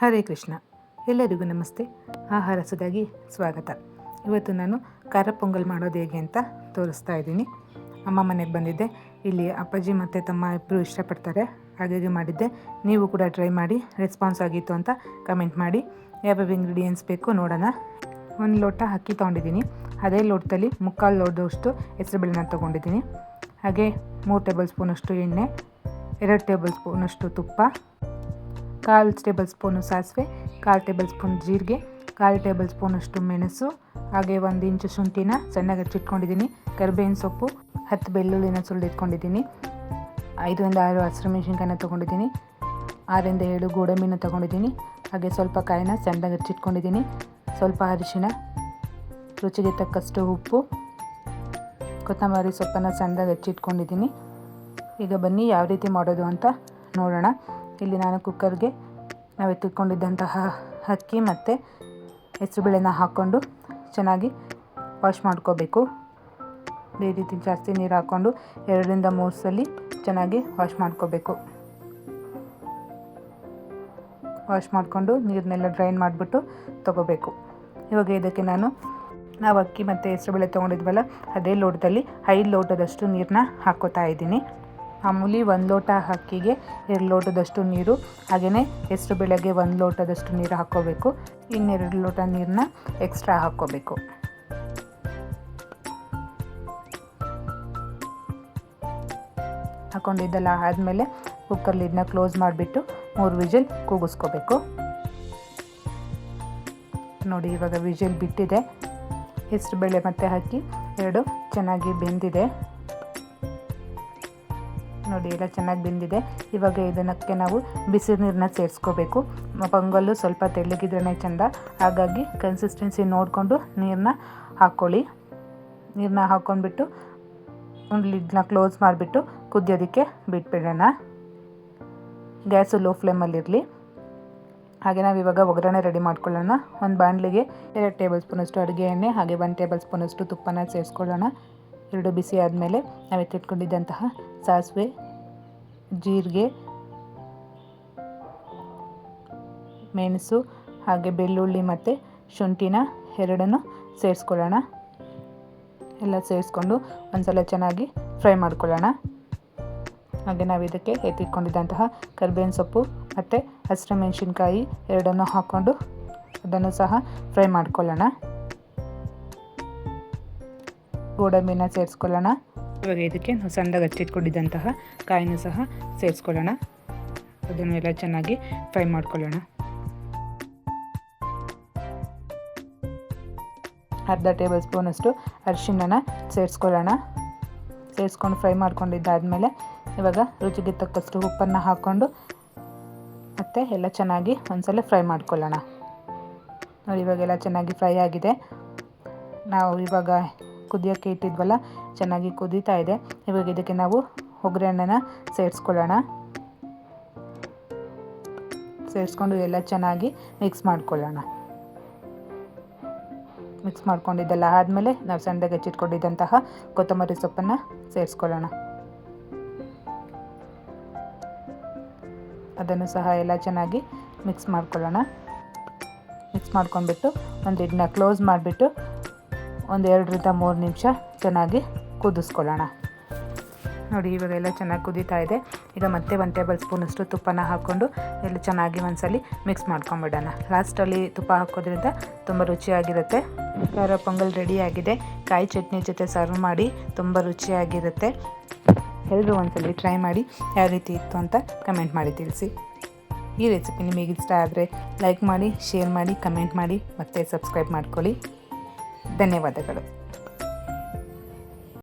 ಹರೇ ಕೃಷ್ಣ. ಎಲ್ಲರಿಗೂ ನಮಸ್ತೆ. ಆಹಾರ ಸುದಾಗಿ ಸ್ವಾಗತ. ಇವತ್ತು ನಾನು ಖಾರ ಪೊಂಗಲ್ ಮಾಡೋದು ಹೇಗೆ ಅಂತ ತೋರಿಸ್ತಾ ಇದ್ದೀನಿ. ಅಮ್ಮ ಮನೆಗೆ ಬಂದಿದ್ದೆ. ಇಲ್ಲಿ ಅಪ್ಪಾಜಿ ಮತ್ತು ತಮ್ಮ ಇಬ್ಬರು ಇಷ್ಟಪಡ್ತಾರೆ. ಹಾಗಾಗಿ ಮಾಡಿದ್ದೆ. ನೀವು ಕೂಡ ಟ್ರೈ ಮಾಡಿ. ರೆಸ್ಪಾನ್ಸ್ ಆಗಿತ್ತು ಅಂತ ಕಮೆಂಟ್ ಮಾಡಿ. ಯಾವ್ಯಾವ ಇಂಗ್ರೀಡಿಯೆಂಟ್ಸ್ ಬೇಕು ನೋಡೋಣ. ಒಂದು ಲೋಟ ಅಕ್ಕಿ ತೊಗೊಂಡಿದ್ದೀನಿ. ಅದೇ ಲೋಟದಲ್ಲಿ ಮುಕ್ಕಾಲು ಲೋಟದಷ್ಟು ಹೆಸರುಬೇಳೆನ ತೊಗೊಂಡಿದ್ದೀನಿ. ಹಾಗೆ ಮೂರು ಟೇಬಲ್ ಸ್ಪೂನಷ್ಟು ಎಣ್ಣೆ, ಎರಡು ಟೇಬಲ್ ಸ್ಪೂನಷ್ಟು ತುಪ್ಪ ಕಾಲು ಟೇಬಲ್ ಸ್ಪೂನು ಸಾಸಿವೆ, ಕಾಲು ಟೇಬಲ್ ಸ್ಪೂನ್ ಜೀರಿಗೆ, ಕಾಲು ಟೇಬಲ್ ಸ್ಪೂನಷ್ಟು ಮೆಣಸು, ಹಾಗೆ ಒಂದು ಇಂಚು ಶುಂಠಿನ ಚೆನ್ನಾಗಿ ಹಚ್ಚಿಟ್ಕೊಂಡಿದ್ದೀನಿ ಕರಿಬೇವಿನ ಸೊಪ್ಪು, ಹತ್ತು ಬೆಳ್ಳುಳ್ಳಿನ ಸುಳ್ಳಿಟ್ಕೊಂಡಿದ್ದೀನಿ ಐದರಿಂದ ಆರು ಹಸಿರು ಮೆಣಸಿನ್ಕಾಯಿನ ತೊಗೊಂಡಿದ್ದೀನಿ. ಆರರಿಂದ ಏಳು ಗೋಡಂಬಿನ ತೊಗೊಂಡಿದ್ದೀನಿ. ಹಾಗೆ ಸ್ವಲ್ಪ ಕಾಯಿನ ಸಣ್ಣಗೆ ಹಚ್ಚಿಟ್ಕೊಂಡಿದ್ದೀನಿ ಸ್ವಲ್ಪ ಅರಿಶಿನ, ರುಚಿಗೆ ತಕ್ಕಷ್ಟು ಉಪ್ಪು, ಕೊತ್ತಂಬರಿ ಸೊಪ್ಪನ್ನು ಸಣ್ಣದಾಗಿ ಹಚ್ಚಿಟ್ಕೊಂಡಿದ್ದೀನಿ ಈಗ ಬನ್ನಿ ಯಾವ ರೀತಿ ಮಾಡೋದು ಅಂತ ನೋಡೋಣ. ಇಲ್ಲಿ ನಾನು ಕುಕ್ಕರ್ಗೆ ನಾವು ಎತ್ತಿಟ್ಕೊಂಡಿದ್ದಂತಹ ಅಕ್ಕಿ ಮತ್ತು ಹೆಸರುಬೇಳೆನ ಹಾಕ್ಕೊಂಡು ಚೆನ್ನಾಗಿ ವಾಶ್ ಮಾಡ್ಕೋಬೇಕು. ಈ ರೀತಿ ಜಾಸ್ತಿ ನೀರು ಹಾಕ್ಕೊಂಡು ಎರಡರಿಂದ ಮೂರು ಸಲ ಚೆನ್ನಾಗಿ ವಾಶ್ ಮಾಡ್ಕೋಬೇಕು. ವಾಶ್ ಮಾಡಿಕೊಂಡು ನೀರನ್ನೆಲ್ಲ ಡ್ರೈನ್ ಮಾಡಿಬಿಟ್ಟು ತೊಗೋಬೇಕು. ಇವಾಗ ಇದಕ್ಕೆ ನಾನು ನಾವು ಅಕ್ಕಿ ಮತ್ತು ಹೆಸರುಬೇಳೆ ತೊಗೊಂಡಿದ್ವಲ್ಲ, ಅದೇ ಲೋಟದಲ್ಲಿ ಐದು ಲೋಟದಷ್ಟು ನೀರನ್ನ ಹಾಕ್ಕೋತಾ ಇದ್ದೀನಿ. ಮಾಮೂಲಿ ಒಂದು ಲೋಟ ಅಕ್ಕಿಗೆ ಎರಡು ಲೋಟದಷ್ಟು ನೀರು ಹಾಗೆಯೇ ಹೆಸರು ಬೆಳೆಗೆ ಒಂದು ಲೋಟದಷ್ಟು ನೀರು ಹಾಕ್ಕೋಬೇಕು. ಇನ್ನೆರಡು ಲೋಟ ನೀರನ್ನ ಎಕ್ಸ್ಟ್ರಾ ಹಾಕ್ಕೋಬೇಕು. ಹಾಕ್ಕೊಂಡಿದ್ದೆಲ್ಲ ಆದಮೇಲೆ ಕುಕ್ಕರ್ ಇದನ್ನ ಕ್ಲೋಸ್ ಮಾಡಿಬಿಟ್ಟು ಮೂರು ವಿಜಿಲ್ ಕೂಗಿಸ್ಕೋಬೇಕು. ನೋಡಿ, ಇವಾಗ ವಿಜಿಲ್ ಬಿಟ್ಟಿದೆ. ಹೆಸರುಬೇಳೆ ಮತ್ತು ಹಾಕಿ ಎರಡು ಚೆನ್ನಾಗಿ ಬೆಂದಿದೆ. ನೋಡಿ, ಎಲ್ಲ ಚೆನ್ನಾಗಿ ಬೆಂದಿದೆ. ಇವಾಗ ಇದನ್ನಕ್ಕೆ ನಾವು ಬಿಸಿ ನೀರನ್ನ ಸೇರಿಸ್ಕೋಬೇಕು. ಪೊಂಗಲ್ಲು ಸ್ವಲ್ಪ ತೆಳ್ಳಗಿದ್ರೇ ಚೆಂದ. ಹಾಗಾಗಿ ಕನ್ಸಿಸ್ಟೆನ್ಸಿ ನೋಡಿಕೊಂಡು ನೀರನ್ನ ಹಾಕ್ಕೊಳ್ಳಿ ನೀರನ್ನ ಹಾಕ್ಕೊಂಡ್ಬಿಟ್ಟು ಒಂದು ಲಿಡ್ನ ಕ್ಲೋಸ್ ಮಾಡಿಬಿಟ್ಟು ಕುದಿಯೋದಕ್ಕೆ ಬಿಟ್ಬಿಡೋಣ. ಗ್ಯಾಸು ಲೋ ಫ್ಲೇಮಲ್ಲಿರಲಿ ಹಾಗೆ ನಾವು ಇವಾಗ ಒಗ್ಗರಣೆ ರೆಡಿ ಮಾಡ್ಕೊಳ್ಳೋಣ. ಒಂದು ಬಾಣಲಿಗೆ ಎರಡು ಟೇಬಲ್ ಸ್ಪೂನಷ್ಟು ಅಡುಗೆ ಎಣ್ಣೆ, ಹಾಗೆ ಒಂದು ಟೇಬಲ್ ಸ್ಪೂನಷ್ಟು ತುಪ್ಪನ ಸೇರಿಸ್ಕೊಳ್ಳೋಣ. ಎರಡು ಬಿಸಿ ಆದಮೇಲೆ ನಾವು ಎತ್ತಿಟ್ಕೊಂಡಿದ್ದಂತಹ ಸಾಸಿವೆ, ಜೀರಿಗೆ, ಮೆಣಸು ಹಾಗೆ ಬೆಳ್ಳುಳ್ಳಿ ಮತ್ತು ಶುಂಠಿನ ಎರಡನ್ನು ಸೇರಿಸ್ಕೊಳ್ಳೋಣ. ಎಲ್ಲ ಸೇರಿಸ್ಕೊಂಡು ಒಂದ್ಸಲ ಚೆನ್ನಾಗಿ ಫ್ರೈ ಮಾಡ್ಕೊಳ್ಳೋಣ. ಹಾಗೆ ನಾವು ಇದಕ್ಕೆ ಎತ್ತಿಟ್ಕೊಂಡಿದ್ದಂತಹ ಕರ್ಬೇವಿನ ಸೊಪ್ಪು ಮತ್ತು ಹಸಿರು ಮೆಣಸಿನ್ಕಾಯಿ ಎರಡನ್ನು ಹಾಕ್ಕೊಂಡು ಅದನ್ನು ಸಹ ಫ್ರೈ ಮಾಡ್ಕೊಳ್ಳೋಣ. ಗೋಡಂಬಿನ ಸೇರಿಸ್ಕೊಳ್ಳೋಣ. ಇವಾಗ ಇದಕ್ಕೆ ನಾವು ಸಣ್ಣದಾಗಿ ಹಚ್ಚಿಟ್ಕೊಂಡಿದ್ದಂತಹ ಕಾಯಿನ ಸಹ ಸೇರಿಸ್ಕೊಳ್ಳೋಣ. ಅದನ್ನೆಲ್ಲ ಚೆನ್ನಾಗಿ ಫ್ರೈ ಮಾಡ್ಕೊಳ್ಳೋಣ. ಅರ್ಧ ಟೇಬಲ್ ಸ್ಪೂನಷ್ಟು ಅರಿಶಿಣನ ಸೇರಿಸ್ಕೊಳ್ಳೋಣ. ಸೇರಿಸ್ಕೊಂಡು ಫ್ರೈ ಮಾಡ್ಕೊಂಡಿದ್ದಾದಮೇಲೆ ಇವಾಗ ರುಚಿಗೆ ತಕ್ಕಷ್ಟು ಉಪ್ಪನ್ನು ಹಾಕ್ಕೊಂಡು ಮತ್ತು ಎಲ್ಲ ಚೆನ್ನಾಗಿ ಒಂದ್ಸಲ ಫ್ರೈ ಮಾಡ್ಕೊಳ್ಳೋಣ. ನೋಡಿ ಇವಾಗೆಲ್ಲ ಚೆನ್ನಾಗಿ ಫ್ರೈ ಆಗಿದೆ. ನಾವು ಇವಾಗ ಕುದಿಯೋಕ್ಕೆ ಇಟ್ಟಿದ್ವಲ್ಲ, ಚೆನ್ನಾಗಿ ಕುದೀತಾ ಇದೆ. ಇವಾಗ ಇದಕ್ಕೆ ನಾವು ಒಗ್ಗರಣೆನ ಸೇರಿಸ್ಕೊಳ್ಳೋಣ. ಸೇರಿಸ್ಕೊಂಡು ಎಲ್ಲ ಚೆನ್ನಾಗಿ ಮಿಕ್ಸ್ ಮಾಡ್ಕೊಳ್ಳೋಣ. ಮಿಕ್ಸ್ ಮಾಡ್ಕೊಂಡಿದ್ದೆಲ್ಲ ಆದಮೇಲೆ ನಾವು ಸಣ್ಣದಾಗಿ ಹೆಚ್ಚಿಟ್ಕೊಂಡಿದ್ದಂತಹ ಕೊತ್ತಂಬರಿ ಸೊಪ್ಪನ್ನು ಸೇರಿಸ್ಕೊಳ್ಳೋಣ. ಅದನ್ನು ಸಹ ಎಲ್ಲ ಚೆನ್ನಾಗಿ ಮಿಕ್ಸ್ ಮಾಡ್ಕೊಳ್ಳೋಣ. ಮಿಕ್ಸ್ ಮಾಡ್ಕೊಂಡ್ಬಿಟ್ಟು ಒಂದು ಇದನ್ನ ಕ್ಲೋಸ್ ಮಾಡಿಬಿಟ್ಟು ಒಂದು ಎರಡರಿಂದ ಮೂರು ನಿಮಿಷ ಚೆನ್ನಾಗಿ ಕುದಿಸ್ಕೊಳ್ಳೋಣ. ನೋಡಿ ಇವಾಗ ಎಲ್ಲ ಚೆನ್ನಾಗಿ ಕುದೀತಾ ಇದೆ. ಈಗ ಮತ್ತೆ ಒಂದು ಟೇಬಲ್ ಸ್ಪೂನಷ್ಟು ತುಪ್ಪನ ಹಾಕ್ಕೊಂಡು ಎಲ್ಲ ಚೆನ್ನಾಗಿ ಒಂದ್ಸಲಿ ಮಿಕ್ಸ್ ಮಾಡ್ಕೊಂಬಿಡೋಣ. ಲಾಸ್ಟಲ್ಲಿ ತುಪ್ಪ ಹಾಕೋದ್ರಿಂದ ತುಂಬ ರುಚಿಯಾಗಿರುತ್ತೆ. ಖಾರ ಪೊಂಗಲ್ ರೆಡಿಯಾಗಿದೆ ಕಾಯಿ ಚಟ್ನಿ ಜೊತೆ ಸರ್ವ್ ಮಾಡಿ ತುಂಬ ರುಚಿಯಾಗಿರುತ್ತೆ. ಎಲ್ಲರೂ ಒಂದ್ಸಲಿ ಟ್ರೈ ಮಾಡಿ ಯಾವ ರೀತಿ ಇತ್ತು ಅಂತ ಕಮೆಂಟ್ ಮಾಡಿ ತಿಳಿಸಿ. ಈ ರೆಸಿಪಿ ನಿಮಗೆ ಇಷ್ಟ ಆದರೆ ಲೈಕ್ ಮಾಡಿ ಶೇರ್ ಮಾಡಿ ಕಮೆಂಟ್ ಮಾಡಿ, ಮತ್ತೆ ಸಬ್ಸ್ಕ್ರೈಬ್ ಮಾಡ್ಕೊಳ್ಳಿ. ಧನ್ಯವಾದಗಳು